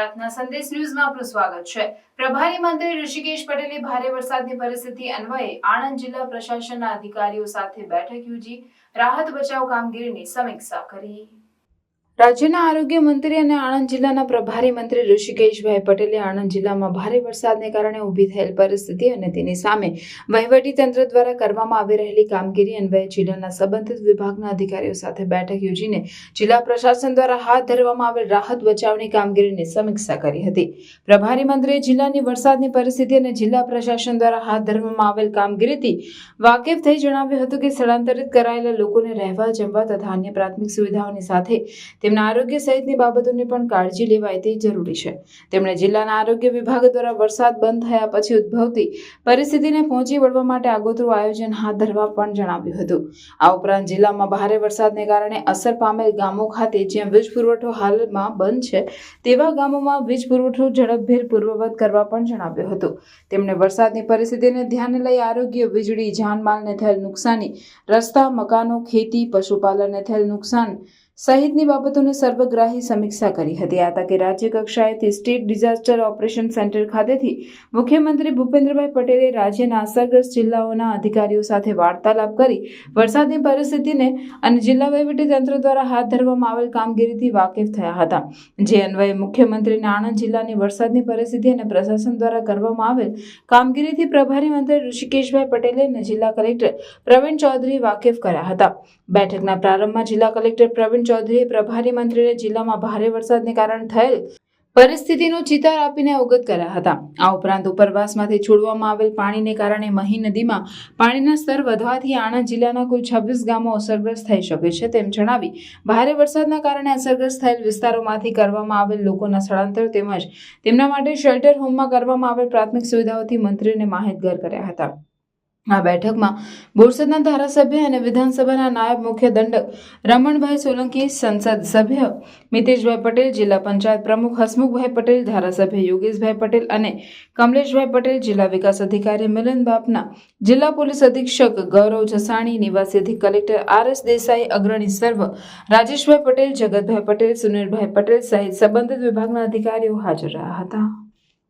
પ્રાર્થના સંદેશ ન્યૂઝમાં આપનું સ્વાગત છે. પ્રભારી મંત્રી ઋષિકેશ પટેલે ભારે વરસાદની પરિસ્થિતિ અન્વયે આણંદ જિલ્લા પ્રશાસનના અધિકારીઓ સાથે બેઠક યોજી રાહત બચાવ કામગીરીની સમીક્ષા કરી. રાજ્યના આરોગ્ય મંત્રી અને આણંદ જિલ્લાના પ્રભારી મંત્રી ઋષિકેશભાઈ પટેલે આણંદ જિલ્લામાં ભારે વરસાદને કારણે ઊભી થયેલ પરિસ્થિતિ અને તેની સામે તંત્ર દ્વારા કરવામાં આવી રહેલી કામગીરી અન્વયે જિલ્લાના સંબંધિત વિભાગના અધિકારીઓ સાથે બેઠક યોજીને જિલ્લા પ્રશાસન દ્વારા હાથ ધરવામાં આવેલ રાહત બચાવની કામગીરીની સમીક્ષા કરી હતી. પ્રભારી મંત્રીએ જિલ્લાની વરસાદની પરિસ્થિતિ અને જિલ્લા પ્રશાસન દ્વારા હાથ ધરવામાં આવેલ કામગીરીથી વાકેફ થઈ જણાવ્યું હતું કે સ્થળાંતરિત કરાયેલા લોકોને રહેવા, જમવા તથા અન્ય પ્રાથમિક સુવિધાઓની સાથે તેમના આરોગ્ય સહિતની બાબતોની પણ કાળજી લેવાય તે જરૂરી છે. તેમણે જિલ્લાના આરોગ્ય વિભાગ દ્વારા વરસાદ બંધ થયા પછી ઉદ્ભવતી પરિસ્થિતિને પહોંચી વળવા માટે આગોતરું આયોજન હાથ ધરવા પણ જણાવ્યું હતું. આ ઉપરાંત જિલ્લામાં ભારે વરસાદને કારણે અસર પામેલ ગામો ખાતે જ્યાં વીજ પુરવઠો હાલમાં બંધ છે, તેવા ગામોમાં વીજ પુરવઠો ઝડપભેર પૂર્વવત કરવા પણ જણાવ્યું હતું. તેમણે વરસાદની પરિસ્થિતિને ધ્યાને લઈ આરોગ્ય વીજળી, જાનમાલને થયેલ નુકસાની, રસ્તા, મકાનો, ખેતી, પશુપાલનને થયેલ નુકસાન સહિતની બાબતોની સર્વગ્રાહી સમીક્ષા કરી હતી. આ તકે રાજ્ય કક્ષાએથી સ્ટેટ ડિઝાસ્ટર ઓપરેશન સેન્ટર ખાતેથી મુખ્યમંત્રી ભૂપેન્દ્રભાઈ પટેલે રાજ્યના અસરગ્રસ્ત જિલ્લાઓના અધિકારીઓ સાથે વાર્તાલાપ કરી વરસાદની પરિસ્થિતિને અને જિલ્લા તંત્ર દ્વારા હાથ ધરવામાં આવેલ કામગીરીથી વાકેફ થયા હતા. જે અન્વયે મુખ્યમંત્રીને આણંદ જિલ્લાની વરસાદની પરિસ્થિતિ અને પ્રશાસન દ્વારા કરવામાં આવેલ કામગીરીથી પ્રભારી મંત્રી ઋષિકેશભાઈ પટેલે અને જિલ્લા કલેક્ટર પ્રવીણ ચૌધરી વાકેફ કર્યા હતા. બેઠકના પ્રારંભમાં જિલ્લા કલેક્ટર પ્રવીણ ચૌધરીએ પ્રભારી મંત્રીને જિલ્લામાં ભારે વરસાદને કારણે થયેલ પરિસ્થિતિનું ચિતાર આપીને અવગત કર્યા હતા. આ ઉપરાંત ઉપરવાસમાંથી છોડવામાં આવેલ પાણીને કારણે મહી નદીમાં પાણીના સ્તર વધવાથી આણંદ જિલ્લાના કુલ છવ્વીસ ગામો અસરગ્રસ્ત થઈ શકે છે તેમ જણાવી ભારે વરસાદના કારણે અસરગ્રસ્ત થયેલ વિસ્તારોમાંથી કરવામાં આવેલ લોકોના સ્થળાંતર તેમજ તેમના માટે શેલ્ટર હોમમાં કરવામાં આવેલ પ્રાથમિક સુવિધાઓથી મંત્રીને માહિતગાર કર્યા હતા. આ બેઠકમાં બોરસદના ધારાસભ્ય અને વિધાનસભાના નાયબ મુખ્ય દંડક રમણભાઈ સોલંકી, સંસદ સભ્ય મિતેશભાઈ પટેલ, જિલ્લા પંચાયત પ્રમુખ હસમુખભાઈ પટેલ, ધારાસભ્ય યોગેશભાઈ પટેલ અને કમલેશભાઈ પટેલ, જિલ્લા વિકાસ અધિકારી મિલન બાપના જિલ્લા પોલીસ અધિક્ષક ગૌરવ જસાણી, નિવાસી અધિક કલેક્ટર આર એસ દેસાઈ, અગ્રણી સર્વ રાજેશભાઈ પટેલ, જગતભાઈ પટેલ, સુનિલભાઈ પટેલ સહિત સંબંધિત વિભાગના અધિકારીઓ હાજર રહ્યા હતા.